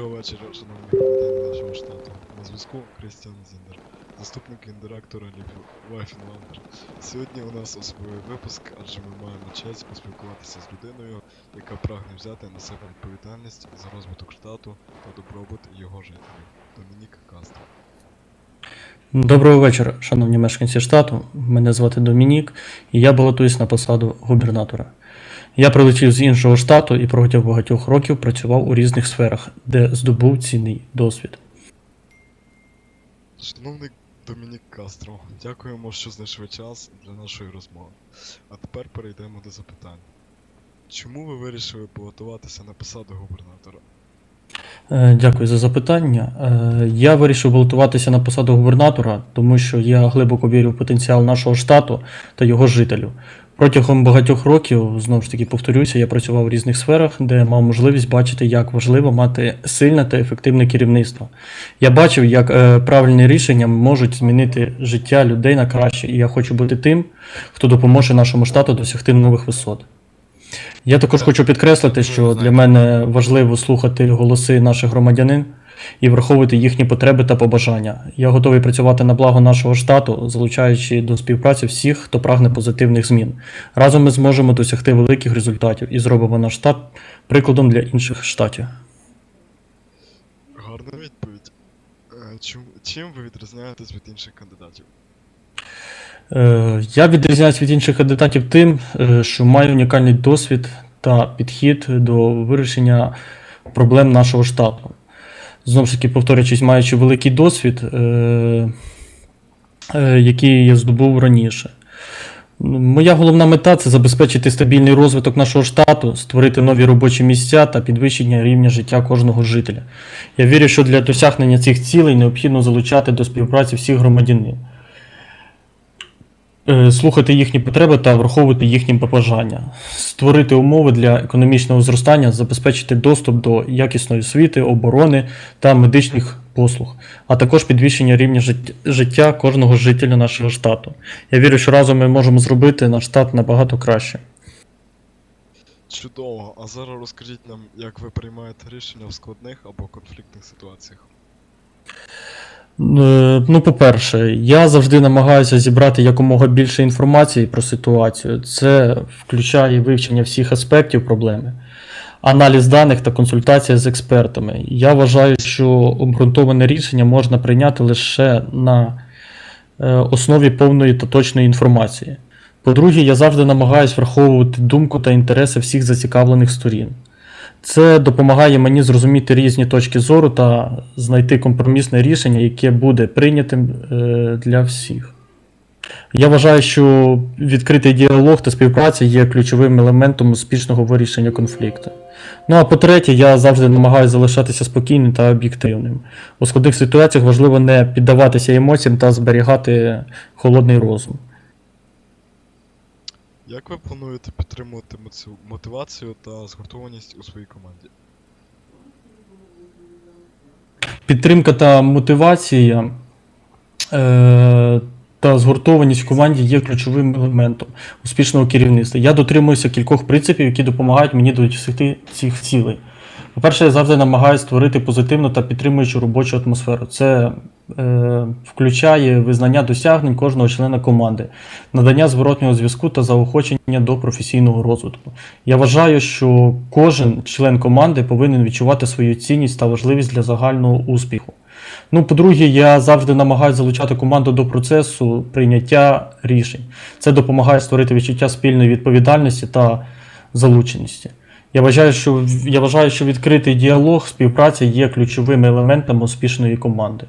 Доброго вечора, шановні громадяни нашого штату. На зв'язку Крістіан Зіндер, заступник гендиректора Finlander. Сьогодні у нас особливий випуск, адже ми маємо честь поспілкуватися з людиною, яка прагне взяти на себе відповідальність за розвиток штату та добробут його жителів. Домінік Кастро. Доброго вечора, шановні мешканці штату. Мене звати Домінік, і я балотуюсь на посаду губернатора. Я прилетів з іншого штату і протягом багатьох років працював у різних сферах, де здобув цінний досвід. Шановний Домінік Кастро, дякуємо, що знайшли час для нашої розмови. А тепер перейдемо до запитань. Чому ви вирішили балотуватися на посаду губернатора? Е, Дякую за запитання. Е, Я вирішив балотуватися на посаду губернатора, тому що я глибоко вірю в потенціал нашого штату та його жителів. Протягом багатьох років, знову ж таки повторюся, я працював в різних сферах, де мав можливість бачити, як важливо мати сильне та ефективне керівництво. Я бачив, як е, правильні рішення можуть змінити життя людей на краще, і я хочу бути тим, хто допоможе нашому штату досягти нових висот. Я також хочу підкреслити, що для мене важливо слухати голоси наших громадянин і враховувати їхні потреби та побажання. Я готовий працювати на благо нашого штату, залучаючи до співпраці всіх, хто прагне позитивних змін. Разом ми зможемо досягти великих результатів і зробимо наш штат прикладом для інших штатів. Гарна відповідь. Е, Чим, чим ви відрізняєтесь від інших кандидатів? Е, Я відрізняюсь від інших кандидатів тим, е, що маю унікальний досвід та підхід до вирішення проблем нашого штату. Знову ж таки, повторюючись, маючи великий досвід, е, е, який я здобув раніше. Моя головна мета це забезпечити стабільний розвиток нашого штату, створити нові робочі місця та підвищення рівня життя кожного жителя. Я вірю, що для досягнення цих цілей необхідно залучати до співпраці всіх громадянин слухати їхні потреби та враховувати їхні побажання, створити умови для економічного зростання, забезпечити доступ до якісної освіти, оборони та медичних послуг, а також підвищення рівня життя кожного жителя нашого штату. Я вірю, що разом ми можемо зробити наш штат набагато краще. Чудово, а зараз розкажіть нам, як ви приймаєте рішення в складних або конфліктних ситуаціях. Е, Ну, по-перше, я завжди намагаюся зібрати якомога більше інформації про ситуацію. Це включає вивчення всіх аспектів проблеми, аналіз даних та консультація з експертами. Я вважаю, що обґрунтоване рішення можна прийняти лише на е, основі повної та точної інформації. По-друге, я завжди намагаюся враховувати думку та інтереси всіх зацікавлених сторін. Це допомагає мені зрозуміти різні точки зору та знайти компромісне рішення, яке буде прийнятим е, для всіх. Я вважаю, що відкритий діалог та співпраця є ключовим елементом успішного вирішення конфлікту. Ну а по-третє, я завжди намагаюся залишатися спокійним та об'єктивним. У складних ситуаціях важливо не піддаватися емоціям та зберігати холодний розум. Як ви плануєте підтримувати мотивацію та згуртованість у своїй команді? Підтримка та мотивація е, та згуртованість в команді є ключовим елементом успішного керівництва. Я дотримуюся кількох принципів, які допомагають мені досягти цих цілей. По-перше, я завжди намагаюся створити позитивну та підтримуючу робочу атмосферу. Це включає визнання досягнень кожного члена команди, надання зворотнього зв'язку та заохочення до професійного розвитку. Я вважаю, що кожен член команди повинен відчувати свою цінність та важливість для загального успіху. Ну, по-друге, я завжди намагаюся залучати команду до процесу прийняття рішень. Це допомагає створити відчуття спільної відповідальності та залученості. Я вважаю, що, я вважаю, що відкритий діалог, співпраця є ключовим елементом успішної команди.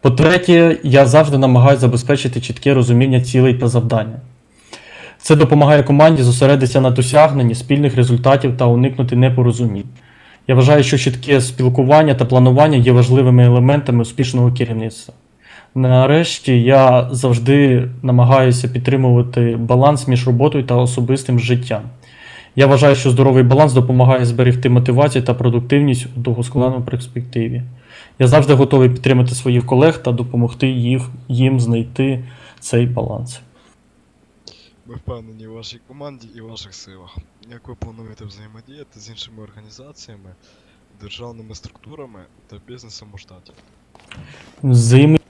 По-третє, я завжди намагаюся забезпечити чітке розуміння цілей та завдання. Це допомагає команді зосередитися на досягненні спільних результатів та уникнути непорозумінь. Я вважаю, що чітке спілкування та планування є важливими елементами успішного керівництва. Нарешті я завжди намагаюся підтримувати баланс між роботою та особистим життям. Я вважаю, що здоровий баланс допомагає зберегти мотивацію та продуктивність у довгосконаному перспективі. Я завжди готовий підтримати своїх колег та допомогти їх, їм знайти цей баланс. Ми впевнені у вашій команді і ваших силах. Як ви плануєте взаємодіяти з іншими організаціями державними структурами та бізнесом у штаті?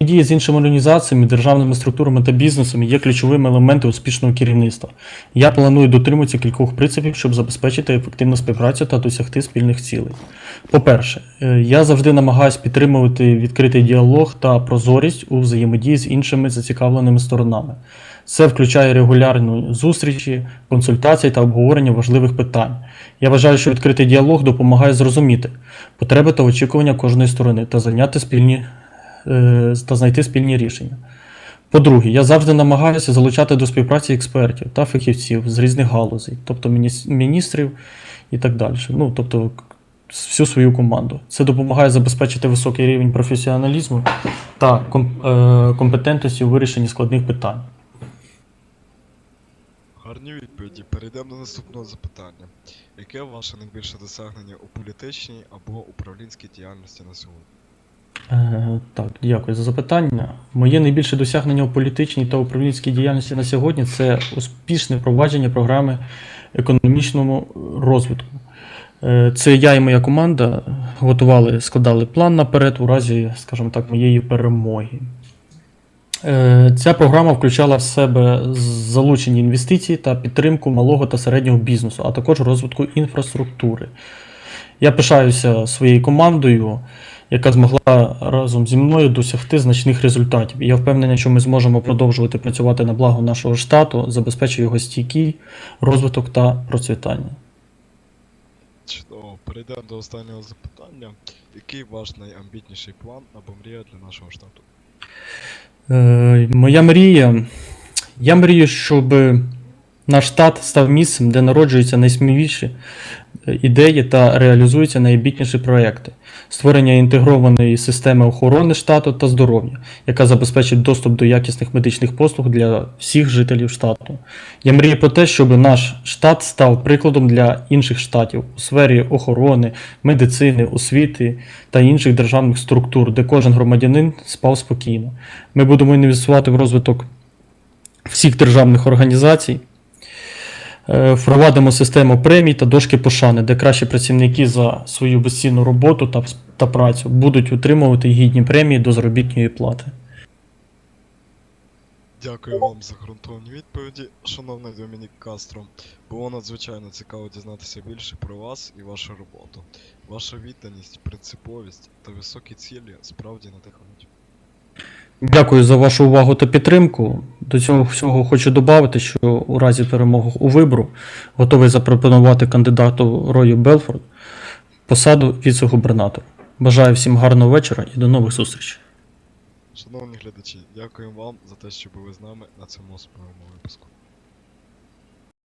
Взаємодія з іншими організаціями, державними структурами та бізнесом є ключовими елементами успішного керівництва. Я планую дотримуватися кількох принципів, щоб забезпечити ефективну співпрацю та досягти спільних цілей. По-перше, е, я завжди намагаюся підтримувати відкритий діалог та прозорість у взаємодії з іншими зацікавленими сторонами. Це включає регулярні зустрічі, консультації та обговорення важливих питань. Я вважаю, що відкритий діалог допомагає зрозуміти потреби та очікування кожної сторони та зайняти спільні та знайти спільні рішення. По-друге, я завжди намагаюся залучати до співпраці експертів та фахівців з різних галузей, тобто міністрів і так далі. Ну, тобто всю свою команду. Це допомагає забезпечити високий рівень професіоналізму та е, компетентності у вирішенні складних питань. Гарні відповіді. Перейдемо до наступного запитання. Яке ваше найбільше досягнення у політичній або управлінській діяльності на сьогодні? Е, Так, дякую за запитання. Моє найбільше досягнення у політичній та управлінській діяльності на сьогодні це успішне впровадження програми економічному розвитку. Е, Це я і моя команда готували, складали план наперед у разі, скажімо так, моєї перемоги. Е, Ця програма включала в себе залучені інвестиції та підтримку малого та середнього бізнесу, а також розвитку інфраструктури. Я пишаюся своєю командою, яка змогла разом зі мною досягти значних результатів. І я впевнений, що ми зможемо продовжувати працювати на благо нашого штату, забезпечуючи його стійкий розвиток та процвітання. Чудово. Перейдемо до останнього запитання. Який ваш найамбітніший план або мрія для нашого штату? Е, моя мрія. Я мрію, щоб наш штат став місцем, де народжуються найсміливіші е, ідеї та реалізуються найбітніші проекти. Створення інтегрованої системи охорони штату та здоров'я, яка забезпечить доступ до якісних медичних послуг для всіх жителів штату. Я мрію про те, щоб наш штат став прикладом для інших штатів у сфері охорони, медицини, освіти та інших державних структур, де кожен громадянин спав спокійно. Ми будемо інвестувати в розвиток всіх державних організацій. Е, Впровадимо систему премій та дошки пошани, де кращі працівники за свою безцінну роботу та, та працю будуть отримувати гідні премії до заробітної плати. Дякую вам за ґрунтовні відповіді, шановний Домінік Кастро. Було надзвичайно цікаво дізнатися більше про вас і вашу роботу. Ваша відданість, принциповість та високі цілі справді надихають. Дякую за вашу увагу та підтримку. До цього всього хочу додати, що у разі перемоги у вибору готовий запропонувати кандидату Рою Белфорд посаду віце-губернатора. Бажаю всім гарного вечора і до нових зустрічей. Шановні глядачі, дякую вам за те, що були з нами на цьому особливому випуску.